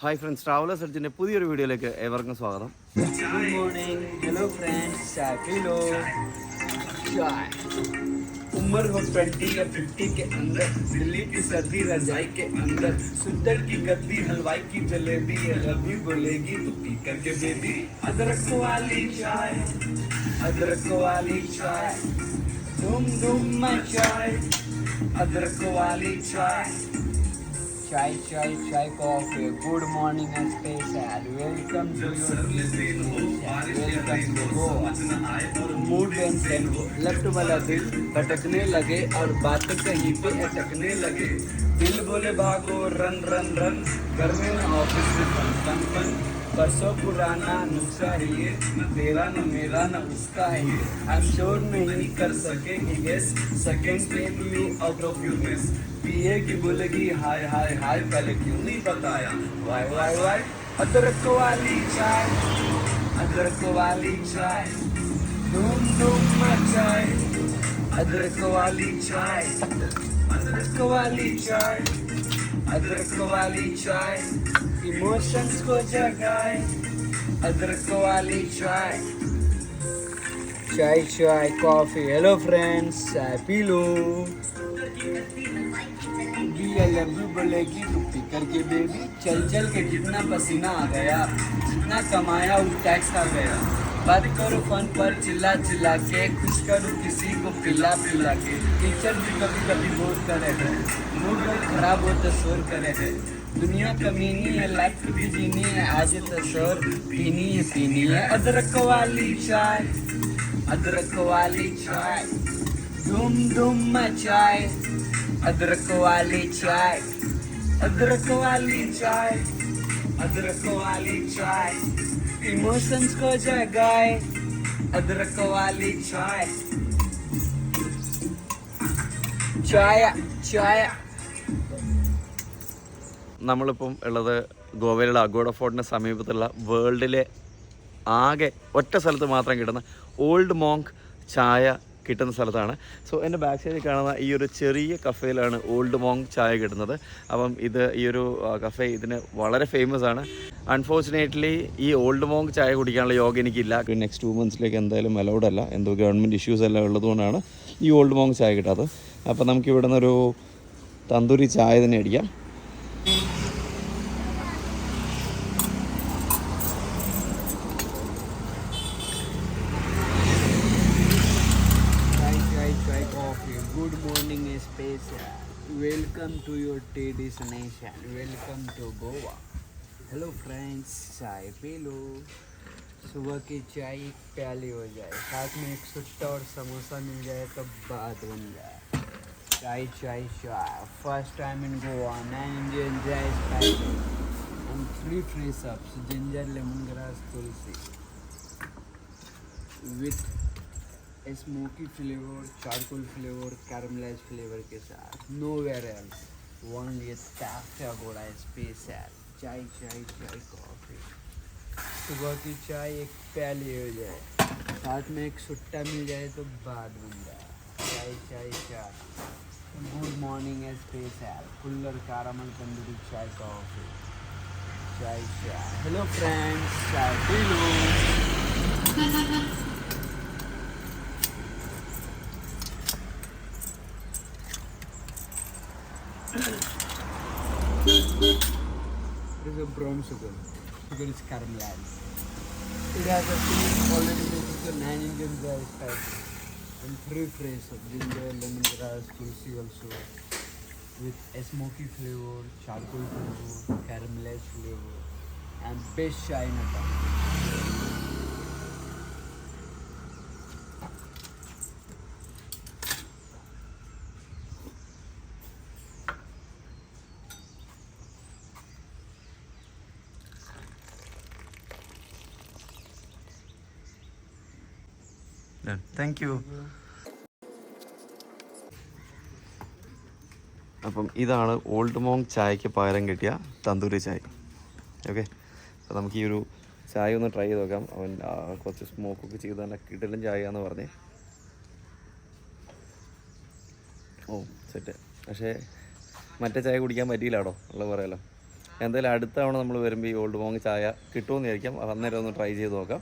Hi friends travellers എഡ്ജിൻ്റെ പുതിയൊരു വീഡിയോയിലേക്ക് ഏവർക്കും സ്വാഗതം गुड मॉर्निंग हेलो फ्रेंड्स चाय पी लो चाय उम्र हो ट्वेंटी या फिफ्टी के अंदर दिल्ली की सर्दी रजाई के अंदर सुंदर की गद्दी हलवाई की जलेबी ये अभी बोलेगी तो पी करके बेबी अदरक वाली चाय अदरक वाली चाय धूम धूम मचाए अदरक वाली चाय चाय चाय चाय, coffee. Good morning, special. Welcome to welcome to go mood and हो लेफ़्ट वाला दिल भटकने लगे और बात कहीं पे अटकने लगे। दिल बोले भागो, रन रन रन। घर में ऑफ़िस में फन फन फन परसों पुराना नुस्खा है ये, न तेरा, न मेरा, न उसका है ये। हम श्योर नहीं कर सकेंगे yes second take you out of you miss पिए की बोलेगी, हाय हाय हाय, पहले क्यों नहीं बताया? वाई वाई वाई अदरक वाली चाय, अदरक वाली चाय, धूम धूम मचाए। अदरक वाली चाय, अदरक वाली चाय। अदरक वाली चाय, इमोशंस को जगाए अदरक वाली चाय। चाय चाय, कॉफ़ी, हेलो फ्रेंड्स, चाय पी लो। बोलेगी पी करके बेबी, चल चल के कितना पसीना आ गया जितना कमाया वो टैक्स आ गया। बात करो फ़ोन पर चिल्ला चिल्ला के खुश करो किसी को पिला पिला के। टीचर भी कभी कभी बोर करे है। मूड खराब हो तो शोर करे है। दुनिया कमीनी है लाइफ भी जीनी है, आज तो शोर पीनी है पीनी है। अदरक वाली चाय, अदरक वाली चाय, धूम धूम मचाए। अदरक वाली चाय, अदरक वाली चाय, अदरक वाली चाय। Emotions ko siya, guy. Adrak ko wali, chai. ചായ ചായ നമ്മളിപ്പം ഉള്ളത് ഗോവയിലുള്ള അഗോഡ ഫോർട്ടിന് സമീപത്തുള്ള വേൾഡിലെ ആകെ ഒറ്റ സ്ഥലത്ത് മാത്രം കിട്ടുന്ന ഓൾഡ് മോങ്ക് ചായ കിട്ടുന്ന സ്ഥലത്താണ്. സോ എന്റെ ബാക്ക് സൈഡിൽ കാണുന്ന ഈ ഒരു ചെറിയ കഫേയിലാണ് ഓൾഡ് മോങ് ചായ കിട്ടുന്നത്. അപ്പം ഇത് ഈ ഒരു കഫേ ഇതിന് വളരെ ഫേമസ് ആണ്. അൺഫോർച്ചുനേറ്റ്ലി ഈ ഓൾഡ് മോങ് ചായ കുടിക്കാനുള്ള യോഗ എനിക്കില്ല. നെക്സ്റ്റ് ടു മന്ത്സിലേക്ക് എന്തായാലും അലൗഡ് അല്ല. എന്തോ ഗവൺമെന്റ് ഇഷ്യൂസ് എല്ലാം ഉള്ളതുകൊണ്ടാണ് ഈ ഓൾഡ് മോങ് ചായ കിട്ടാത്തത്. അപ്പം നമുക്ക് ഇവിടെ നിന്നൊരു തന്തൂരി ചായ തന്നെ അടിക്കാം. Welcome to your your tea welcome to Goa hello friends चाय पी लो सुबह की चाय प्याली हो जाए साथ में एक सुट्टा और समोसा मिल जाए तो बाद बन जाए चाय चाय चाय फ़र्स्ट टाइम इन गोवा मैं इंडियन जय and three free subs ginger lemongrass tulsi with smoky flavour charcoal flavour caramelized flavour के साथ। Nowhere else. Only a Tafia space special. चाय चाय चाय कॉफ़ी सुबह की चाय एक प्याली हो जाए। साथ में एक सुट्टा मिल जाए तो बाद बन जाए चाय चाय चाय। गुड मॉर्निंग स्पेशल कुल्लर caramel तंदूरी चाय कॉफ़ी चाय चाय। हेलो फ्रेंड्स चाय पी लो। It is a brown sugar. Sugar is caramelized. It has a tea already mixed with nine Indian dry spices and three fresh of ginger, lemongrass, tulsi also with a smoky flavor, charcoal flavor, caramelized flavor and best chai in thank you അപ്പം ഇതാണ് old മോങ് ചായക്ക് പകരം കിട്ടിയ തന്തൂരി ചായ. Okay അപ്പോൾ നമുക്ക് ഈ ഒരു ചായ ഒന്ന് ട്രൈ ചെയ്ത് നോക്കാം. അവൻ കുറച്ച് കുറച്ച് സ്മോക്കൊക്കെ ചെയ്ത് തന്നെ കിടലും ചായ എന്ന് പറഞ്ഞ്. ഓ സെറ്റ് പക്ഷേ മറ്റേ ചായ കുടിക്കാൻ പറ്റിയില്ലാടോ ഉള്ള പറയാലോ എന്തായാലും അടുത്ത തവണ നമ്മൾ വരുമ്പോൾ ഈ ഓൾഡ് മോങ് ചായ കിട്ടുമെന്ന് വിചാരിക്കാം. അന്നേരം ഒന്ന് ട്രൈ ചെയ്ത് നോക്കാം.